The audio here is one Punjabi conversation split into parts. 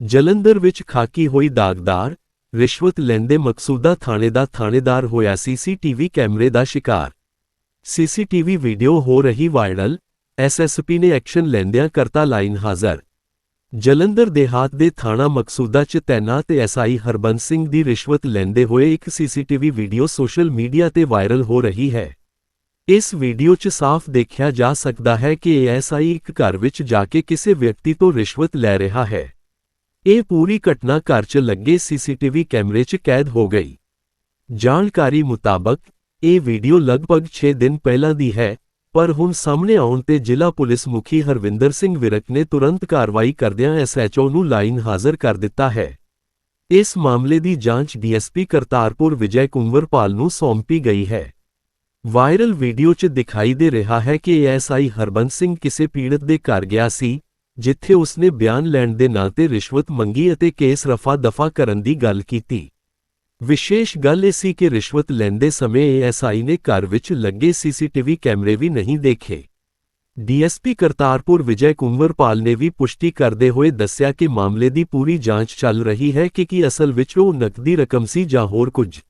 ਜਲੰਧਰ ਵਿੱਚ ਖਾਕੀ ਹੋਈ ਦਾਗਦਾਰ ਰਿਸ਼ਵਤ ਲੈਂਦੇ ਮਕਸੂਦਾ ਥਾਣੇ ਦਾ ਥਾਣੇਦਾਰ ਹੋਇਆ ਸੀਸੀਟੀਵੀ ਕੈਮਰੇ ਦਾ ਸ਼ਿਕਾਰ। ਸੀਸੀਟੀਵੀ ਵੀਡੀਓ ਹੋ ਰਹੀ ਵਾਇਰਲ, ਐਸਐਸਪੀ ਨੇ ਐਕਸ਼ਨ ਲੈਂਦਿਆਂ ਕਰਤਾ ਲਾਈਨ ਹਾਜ਼ਰ। ਜਲੰਧਰ ਦੇਹਾਤ ਦੇ ਥਾਣਾ ਮਕਸੂਦਾ 'ਚ ਤੈਨਾਤ ਐਸਆਈ ਹਰਬੰਸ ਸਿੰਘ ਦੀ ਰਿਸ਼ਵਤ ਲੈਂਦੇ ਹੋਏ ਇੱਕ ਸੀਸੀਟੀਵੀ ਵੀਡੀਓ ਸੋਸ਼ਲ ਮੀਡੀਆ ਤੇ ਵਾਇਰਲ ਹੋ ਰਹੀ ਹੈ। ਇਸ ਵੀਡੀਓ 'ਚ ਸਾਫ਼ ਦੇਖਿਆ ਜਾ ਸਕਦਾ ਹੈ ਕਿ ਐਸਆਈ ਇੱਕ ਘਰ ਵਿੱਚ ਜਾ ਕੇ ਕਿਸੇ ਵਿਅਕਤੀ ਤੋਂ ਰਿਸ਼ਵਤ ਲੈ ਰਿਹਾ ਹੈ। ਇਹ ਪੂਰੀ ਘਟਨਾ ਘਰ 'ਚ ਲੱਗੇ ਸੀਸੀਟੀਵੀ ਕੈਮਰੇ 'ਚ ਕੈਦ ਹੋ ਗਈ। ਜਾਣਕਾਰੀ ਮੁਤਾਬਕ, ਇਹ ਵੀਡੀਓ ਲਗਭਗ 6 ਦਿਨ ਪਹਿਲਾਂ ਦੀ ਹੈ, ਪਰ ਹੁਣ ਸਾਹਮਣੇ ਆਉਣ ਤੇ ਜ਼ਿਲ੍ਹਾ ਪੁਲਿਸ ਮੁਖੀ ਹਰਵਿੰਦਰ ਸਿੰਘ ਵਿਰਕ ਨੇ ਤੁਰੰਤ ਕਾਰਵਾਈ ਕਰਦਿਆਂ ਐਸਐਚਓ ਨੂੰ ਲਾਈਨ ਹਾਜ਼ਰ ਕਰ ਦਿੱਤਾ ਹੈ। ਇਸ ਮਾਮਲੇ ਦੀ ਜਾਂਚ ਡੀਐਸਪੀ ਕਰਤਾਰਪੁਰ ਵਿਜੈ ਕੁੰਵਰਪਾਲ ਨੂੰ ਸੌਂਪੀ ਗਈ ਹੈ। ਵਾਇਰਲ ਵੀਡੀਓ 'ਚ ਦਿਖਾਈ ਦੇ ਰਿਹਾ ਹੈ ਕਿ ਐਸਆਈ ਹਰਬੰਸ ਸਿੰਘ ਕਿਸੇ ਪੀੜਤ ਦੇ ਘਰ ਗਿਆ ਸੀ ਜਿੱਥੇ ਉਸਨੇ ਬਿਆਨ ਲੈਣ ਦੇ ਨਾਂ ਤੇ ਰਿਸ਼ਵਤ ਮੰਗੀ ਅਤੇ ਕੇਸ ਰਫਾ ਦਫਾ ਕਰਨ ਦੀ ਗੱਲ ਕੀਤੀ। ਵਿਸ਼ੇਸ਼ ਗੱਲ ਇਹ ਸੀ ਕਿ ਰਿਸ਼ਵਤ ਲੈਂਦੇ ਸਮੇਂ ਏਐਸਆਈ ਨੇ ਘਰ ਵਿੱਚ ਲੱਗੇ ਸੀਸੀਟੀਵੀ ਕੈਮਰੇ ਵੀ ਨਹੀਂ ਦੇਖੇ। ਡੀਐਸਪੀ ਕਰਤਾਰਪੁਰ ਵਿਜੈ ਕੁੰਵਰਪਾਲ ਨੇ ਵੀ ਪੁਸ਼ਟੀ ਕਰਦੇ ਹੋਏ ਦੱਸਿਆ ਕਿ ਮਾਮਲੇ ਦੀ ਪੂਰੀ ਜਾਂਚ ਚੱਲ ਰਹੀ ਹੈ ਕਿ ਕੀ ਅਸਲ ਵਿੱਚ ਉਹ ਨਕਦੀ ਰਕਮ ਸੀ ਜਾਂ ਹੋਰ ਕੁਝ।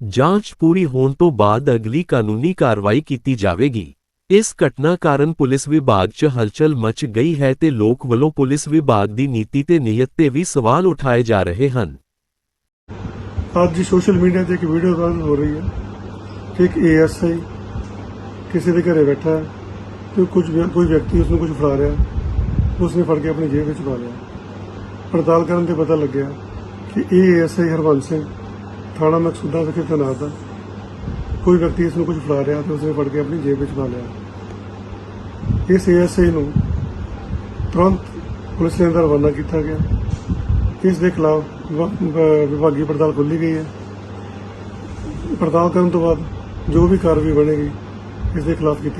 ਜਾਂਚ ਪੂਰੀ ਹੋਣ ਤੋਂ ਬਾਅਦ ਅਗਲੀ ਕਾਨੂੰਨੀ ਕਾਰਵਾਈ ਕੀਤੀ ਜਾਵੇਗੀ। ਇਸ ਘਟਨਾ ਕਾਰਨ ਪੁਲਿਸ ਵਿਭਾਗ 'ਚ ਹਲਚਲ ਮਚ ਗਈ ਹੈ ਤੇ ਲੋਕ ਵੱਲੋਂ ਪੁਲਿਸ ਵਿਭਾਗ ਦੀ ਨੀਤੀ ਤੇ ਨੀਅਤ ਤੇ ਵੀ ਸਵਾਲ ਉਠਾਏ ਜਾ ਰਹੇ ਹਨ। ਅੱਜ ਸੋਸ਼ਲ ਮੀਡੀਆ ਤੇ ਇੱਕ ਵੀਡੀਓ ਵਾਇਰਲ ਹੋ ਰਹੀ ਹੈ ਕਿ ਇੱਕ ਏਐਸਆਈ ਕਿਸੇ ਦੇ ਘਰੇ ਬੈਠਾ ਹੈ ਤੇ ਕੁਝ ਕੋਈ ਵਿਅਕਤੀ ਉਸ ਨੂੰ ਕੁਝ ਫੜਾ ਰਿਹਾ ਉਸਨੇ ਫੜ ਕੇ ਆਪਣੀ ਜੇਬ ਵਿੱਚ ਪਾ ਲਿਆ। ਪੜਤਾਲ ਕਰਨ ਤੇ ਪਤਾ ਲੱਗਿਆ ਕਿ ਇਹ ਏਐਸਆਈ ਹਰਬੰਸ ਸਿੰਘ ਥਾਣਾ ਮਕਸੂਦਾ ਵਿਖੇ ਤੈਨਾਤ ਹੈ। ਕੋਈ ਵਿਅਕਤੀ ਇਸ ਨੂੰ ਕੁਝ ਫੜਾ ਰਿਹਾ ਤੇ ਉਸਨੇ ਫੜ ਕੇ ਆਪਣੀ ਜੇਬ ਵਿੱਚ ਪਾ ਲਿਆ। ਇਸ ਏਐਸਆਈ ਨੂੰ ਤੁਰੰਤ ਪੁਲਿਸ ਦੇ ਅੰਦਰ ਰਵਾਨਾ ਕੀਤਾ ਗਿਆ। ਇਸ ਦੇ ਖਿਲਾਫ ਵਿਭਾਗੀ ਪੜਤਾਲ ਖੋਲੀ ਗਈ ਹੈ। ਪੜਤਾਲ ਕਰਨ ਤੋਂ ਬਾਅਦ ਜੋ ਵੀ ਕਾਰਵਾਈ ਬਣੇਗੀ, ਇਸ ਦੇ ਖਿਲਾਫ ਕੀਤੀ